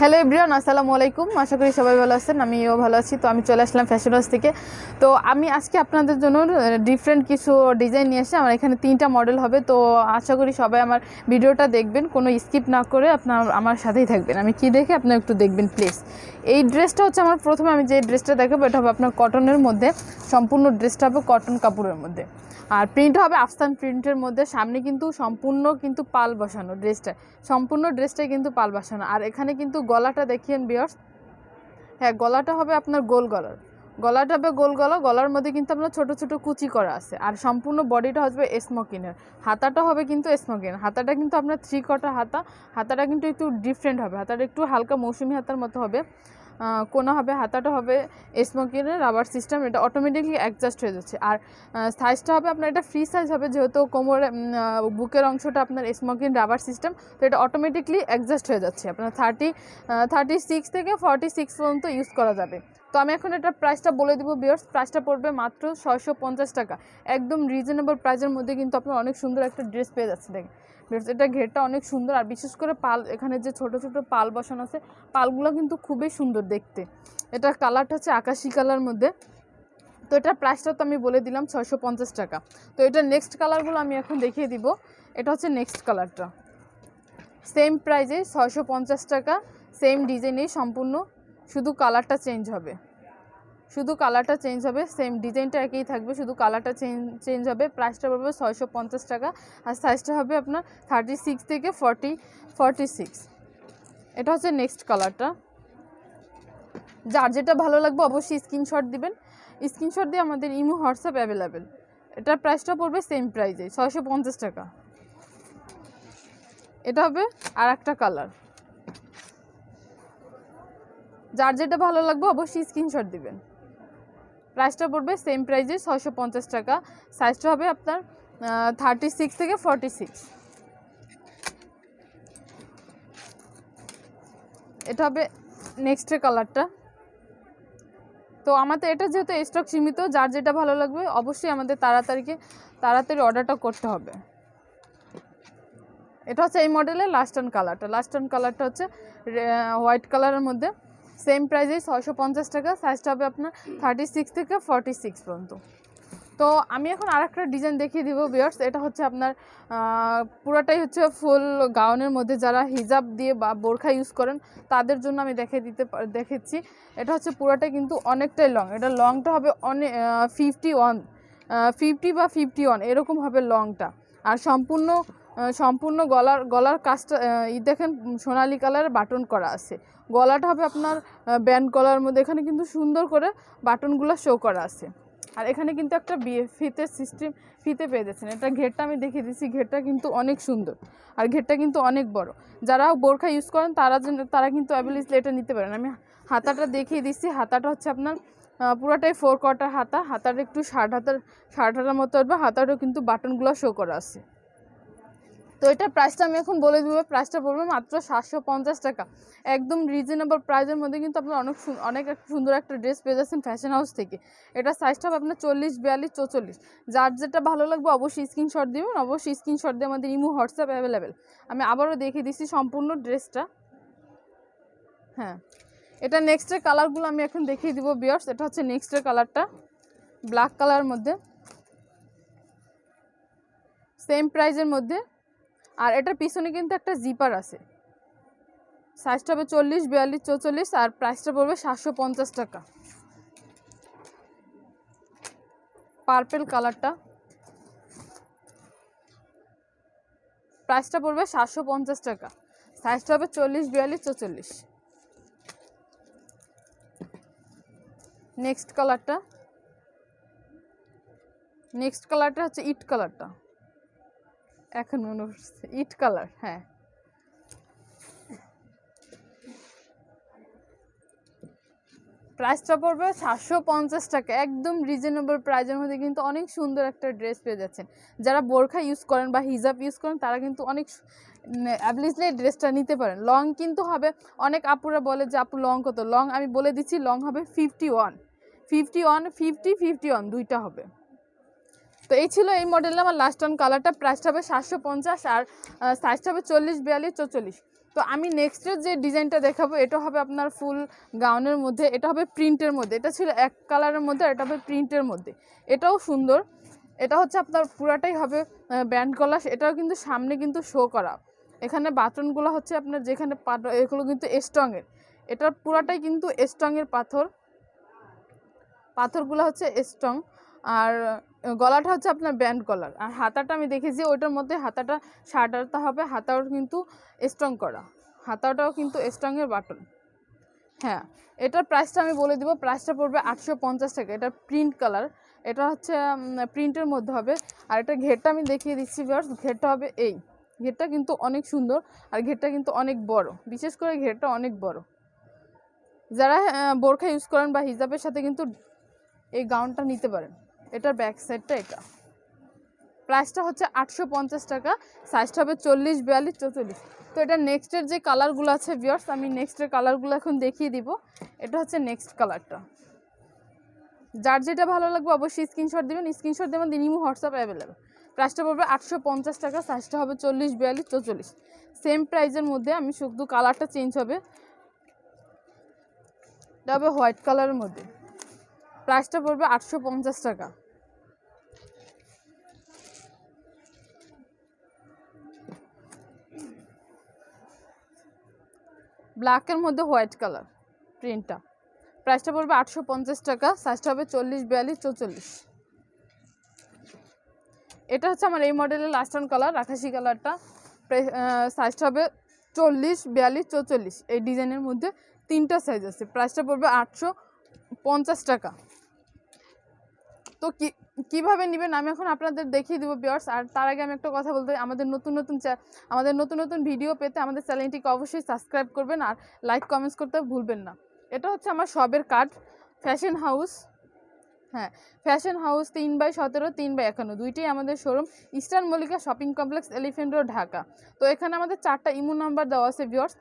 Hello everyone আসসালামু আলাইকুম। আশা করি সবাই ভালো আছেন, আমিও ভালো আছি। তো আমি চলে আসলাম ফ্যাশন হাউস থেকে। তো আমি আজকে আপনাদের জন্য ডিফারেন্ট কিছু ডিজাইন নিয়ে এসে আমার এখানে তিনটা মডেল হবে। তো আশা করি সবাই আমার ভিডিওটা দেখবেন, কোনো স্কিপ না করে আপনার, আমার সাথেই থাকবেন। আমি কি দেখে আপনার একটু দেখবেন প্লিজ এই ড্রেসটা হচ্ছে আমার প্রথমে আমি যে ড্রেসটা দেখাবো, এটা হবে আপনার কটনের মধ্যে। সম্পূর্ণ ড্রেসটা হবে কটন কাপড়ের মধ্যে। আর প্রিন্ট হবে আফসান প্রিন্টের মধ্যে। সামনে কিন্তু সম্পূর্ণ কিন্তু পাল বসানো ড্রেসটা সম্পূর্ণ ড্রেসটাই কিন্তু পাল বসানো। আর এখানে কিন্তু গলাটা দেখিয়েন বিয়ার্স। হ্যাঁ গলাটা হবে আপনার গোল গলার। গলাটা হবে গোল গলা, গলার মধ্যে কিন্তু আপনার ছোটো ছোটো কুচি করা আছে। আর সম্পূর্ণ বডিটা হবে স্মোকিনের হাতাটা হবে কিন্তু স্মোকিন হাতাটা কিন্তু আপনার থ্রি কটা হাতা। হাতাটা কিন্তু একটু ডিফারেন্ট হবে। হাতাটা একটু হালকা মৌসুমি হাতার মতো হবে। কোনা হবে, হাতাটা হবে স্মোকিনের রাবার সিস্টেম এটা অটোমেটিকলি অ্যাডজাস্ট হয়ে যাচ্ছে। আর সাইজটা হবে আপনার, এটা ফ্রি সাইজ হবে, যেহেতু কোমরে বুকের অংশটা আপনার স্মোকিং রাবার সিস্টেম তো এটা অটোমেটিকলি অ্যাডজাস্ট হয়ে যাচ্ছে। আপনার থার্টি থার্টি সিক্স থেকে ফর্টি সিক্স পর্যন্ত ইউজ করা যাবে। তো আমি এখন এটা প্রাইসটা বলে দিব বিয়ার্স প্রাইসটা পড়বে মাত্র ছয়শো পঞ্চাশ টাকা। একদম রিজনেবল প্রাইসের মধ্যে কিন্তু আপনার অনেক সুন্দর একটা ড্রেস পেয়ে যাচ্ছে দেখেন। বিয়ার্স এটা ঘেরটা অনেক সুন্দর। আর বিশেষ করে পাল, এখানে যে ছোট ছোট পাল বসানো আছে, পালগুলো কিন্তু খুবই সুন্দর দেখতে। এটা কালারটা হচ্ছে আকাশি কালার মধ্যে। তো এটার প্রাইসটা তো আমি বলে দিলাম ছয়শো পঞ্চাশ টাকা। তো এটা নেক্সট কালারগুলো আমি এখন দেখিয়ে দিব। এটা হচ্ছে নেক্সট কালারটা। সেম প্রাইজে ছয়শো পঞ্চাশ টাকা সেম ডিজাইনেই সম্পূর্ণ শুধু কালারটা চেঞ্জ হবে। শুধু কালারটা চেঞ্জ হবে সেম ডিজাইনটা একই থাকবে, শুধু কালারটা চেঞ্জ চেঞ্জ হবে প্রাইসটা পড়বে ছয়শো পঞ্চাশ টাকা, আর সাইজটা হবে আপনার থার্টি সিক্স থেকে ফর্টি ফর্টি সিক্স এটা হচ্ছে নেক্সট কালারটা যার যেটা ভালো লাগবে অবশ্যই স্ক্রিনশট দিবেন। স্ক্রিনশট দিয়ে আমাদের ইমো, হোয়াটসঅ্যাপ অ্যাভেলেবেল এটার প্রাইসটা পড়বে সেম প্রাইজে ছয়শো পঞ্চাশ টাকা। এটা হবে আর একটা কালার যার যেটা ভালো লাগবে অবশ্যই স্ক্রিনশট দিবেন। প্রাইসটা পড়বে সেম প্রাইজে ছয়শো পঞ্চাশ টাকা। সাইজটা হবে আপনার থার্টি সিক্স থেকে ফর্টি সিক্স এটা হবে নেক্সটের কালারটা তো আমাদের এটা যেহেতু স্টক সীমিত, যার যেটা ভালো লাগবে অবশ্যই আমাদের তাড়াতাড়িকে, তাড়াতাড়ি অর্ডারটা করতে হবে। এটা হচ্ছে এই মডেলের লাস্ট টান কালারটা লাস্ট টান কালারটা হচ্ছে হোয়াইট কালারের মধ্যে। সেম প্রাইসেই ছয়শো পঞ্চাশ টাকা সাইজটা হবে আপনার থার্টি সিক্স থেকে ফর্টি সিক্স পর্যন্ত। তো আমি এখন আর একটা ডিজাইন দেখিয়ে দিব বিয়ার্স এটা হচ্ছে আপনার পুরোটাই হচ্ছে ফুল গাউনের মধ্যে যারা হিজাব দিয়ে বা বোরখা ইউজ করেন, তাদের জন্য আমি দেখে দিতে দেখেছি। এটা হচ্ছে পুরোটাই কিন্তু অনেকটাই লং এটা লংটা হবে অনেক ফিফটি ওয়ান ফিফটি বা ফিফটি ওয়ান এরকম হবে লংটা আর সম্পূর্ণ সম্পূর্ণ গলার গলার কাজটা ই দেখেন সোনালি কালারের বাটন করা আছে। গলাটা হবে আপনার ব্যান্ড গলার মধ্যে। এখানে কিন্তু সুন্দর করে বাটনগুলো শো করা আছে। আর এখানে কিন্তু একটা বিয়ে ফিতে সিস্টেম ফিতে পেয়ে যাচ্ছেন। এটা ঘেরটা আমি দেখিয়ে দিচ্ছি। ঘেরটা কিন্তু অনেক সুন্দর। আর ঘেরটা কিন্তু অনেক বড়। যারা বোরখা ইউজ করেন, তারা তারা কিন্তু অ্যাভেলেবলি এটা নিতে পারেন। আমি হাতাটা দেখিয়ে দিচ্ছি। হাতাটা হচ্ছে আপনার পুরোটাই ফোর কোয়ার্টার হাতা। হাতাটা একটু ষাট হাতার ষাট হাতার মতো আসবে হাতাটাও কিন্তু বাটনগুলো শো করা আছে। তো এটার প্রাইসটা আমি এখন বলে দেবো। প্রাইসটা পড়বে মাত্র সাতশো পঞ্চাশ টাকা। একদম রিজনেবল প্রাইসের মধ্যে কিন্তু আপনার অনেক অনেক সুন্দর একটা ড্রেস পেয়ে যাচ্ছেন ফ্যাশন হাউস থেকে। এটা সাইজটা হবে আপনার চল্লিশ, বিয়াল্লিশ, চৌচল্লিশ। যার যেটা ভালো লাগবে অবশ্যই স্ক্রিনশট দিবেন। অবশ্যই স্ক্রিনশট দিয়ে আমাদের ইমো, হোয়াটসঅ্যাপ অ্যাভেলেবেল আমি আবারও দেখিয়ে দিচ্ছি সম্পূর্ণ ড্রেসটা হ্যাঁ। এটা নেক্সটের কালারগুলো আমি এখন দেখিয়ে দিব বিয়ার্স এটা হচ্ছে নেক্সটের কালারটা ব্ল্যাক কালার মধ্যে। সেম প্রাইজের মধ্যে। আর এটার পিছনে কিন্তু একটা জিপার আছে। সাইজটা হবে চল্লিশ, বিয়াল্লিশ, চৌচল্লিশ আর প্রাইসটা পড়বে সাতশো পঞ্চাশ টাকা। পার্পেল কালারটা প্রাইসটা পড়বে সাতশো পঞ্চাশ টাকা। সাইজটা হবে চল্লিশ, বিয়াল্লিশ, চৌচল্লিশ। নেক্সট কালারটা নেক্সট কালারটা হচ্ছে ইট কালারটা এখন মনে পড়ছে ইট কালার হ্যাঁ। প্রাইসটা পড়বে সাতশো পঞ্চাশ টাকা, একদম রিজনেবল প্রাইজের মধ্যে কিন্তু অনেক সুন্দর একটা ড্রেস পেয়ে যাচ্ছেন। যারা বোরখা ইউজ করেন বা হিজাব ইউজ করেন, তারা কিন্তু অনেক অ্যাবলিসলি ড্রেসটা নিতে পারেন। লং কিন্তু হবে, অনেক আপুরা বলে যে, আপু লং কত? লং আমি বলে দিচ্ছি লং হবে fifty one fifty one fifty fifty one দুইটা হবে। তো এই ছিল এই মডেলের আমার লাস্ট অন কালারটা প্রাইসটা হবে সাতশো পঞ্চাশ আর সাইজটা হবে চল্লিশ, বিয়াল্লিশ, চৌচল্লিশ। তো আমি নেক্সটের যে ডিজাইনটা দেখাবো, এটা হবে আপনার ফুল গাউনের মধ্যে, এটা হবে প্রিন্টের মধ্যে। এটা ছিল এক কালারের মধ্যে এটা হবে প্রিন্টের মধ্যে। এটাও সুন্দর। এটা হচ্ছে আপনার পুরাটাই হবে ব্যান্ড গলা এটাও কিন্তু সামনে কিন্তু শো করা। এখানে বাটনগুলো হচ্ছে আপনার যেখানে পাট- এগুলো কিন্তু স্ট্রংয়ের এটার পুরাটাই কিন্তু স্ট্রংয়ের পাথর। পাথরগুলো হচ্ছে স্ট্রং আর গলাটা হচ্ছে আপনার ব্যান্ড গলার আর হাতাটা আমি দেখেছি, ওইটার মধ্যে হাতাটা শার্টারটা হবে, হাতাও কিন্তু স্ট্রং করা। হাতাটাও কিন্তু স্ট্রংয়ের বাটন হ্যাঁ এটার প্রাইসটা আমি বলে দিব প্রাইসটা পড়বে আটশো পঞ্চাশ টাকা। এটা প্রিন্ট কালার এটা হচ্ছে প্রিন্টের মধ্যে হবে। আর এটা ঘেরটা আমি দেখিয়ে দিচ্ছি ভিউয়ার্স ঘেরটা হবে এই। ঘেরটা কিন্তু অনেক সুন্দর আর ঘেরটা কিন্তু অনেক বড়। বিশেষ করে ঘেরটা অনেক বড়। যারা বোরখা ইউজ করেন বা হিজাবের সাথে কিন্তু এই গাউনটা নিতে পারেন। এটার ব্যাক সাইডটা এটা। প্রাইসটা হচ্ছে আটশো পঞ্চাশ টাকা সাইজটা হবে চল্লিশ, বিয়াল্লিশ, চৌচল্লিশ। তো এটা নেক্সটের যে কালারগুলো আছে ভিওর্স আমি নেক্সটের কালারগুলো এখন দেখিয়ে দিব। এটা হচ্ছে নেক্সট কালারটা যার যেটা ভালো লাগবে অবশ্যই স্ক্রিনশট দেবেন। স্ক্রিনশট দেবেন দিনিমু হোয়াটসঅ্যাপ অ্যাভেলেবেল প্রাইসটা পড়বে আটশো পঞ্চাশ টাকা সাইজটা হবে চল্লিশ, বিয়াল্লিশ, চৌচল্লিশ। সেম প্রাইজের মধ্যে আমি শুধু কালারটা চেঞ্জ হবে। এটা হবে হোয়াইট কালারের মধ্যে। প্রাইসটা পড়বে আটশো পঞ্চাশ টাকা। ব্ল্যাকের মধ্যে হোয়াইট কালার প্রিন্টটা প্রাইসটা পড়বে আটশো পঞ্চাশ টাকা সাইজটা হবে চল্লিশ বিয়াল্লিশ, চৌচল্লিশ। এটা হচ্ছে আমার এই মডেলের লাস্ট অন কালার আকাশি কালারটা সাইজটা হবে চল্লিশ বিয়াল্লিশ, চৌচল্লিশ। এই ডিজাইনের মধ্যে তিনটা সাইজ আছে। প্রাইসটা পড়বে আটশো পঞ্চাশ টাকা। তো কি, কীভাবে নেবেন? আমি এখন আপনাদের দেখিয়ে দেবো বিয়ার্স আর তার আগে আমি একটা কথা বলতে আমাদের নতুন নতুন আমাদের নতুন নতুন ভিডিও পেতে আমাদের চ্যানেলটিকে অবশ্যই সাবস্ক্রাইব করবেন আর লাইক কমেন্টস করতে ভুলবেন না। এটা হচ্ছে আমার সবের কার্ড ফ্যাশন হাউস হ্যাঁ ফ্যাশন হাউস তিন বাই সতেরো, তিন বাই একান্ন, দুইটাই আমাদের showroom eastern Mallika shopping complex elephant road Dhaka তো এখানে আমাদের চারটা ইমো নাম্বার দেওয়া আছে ভিওর্স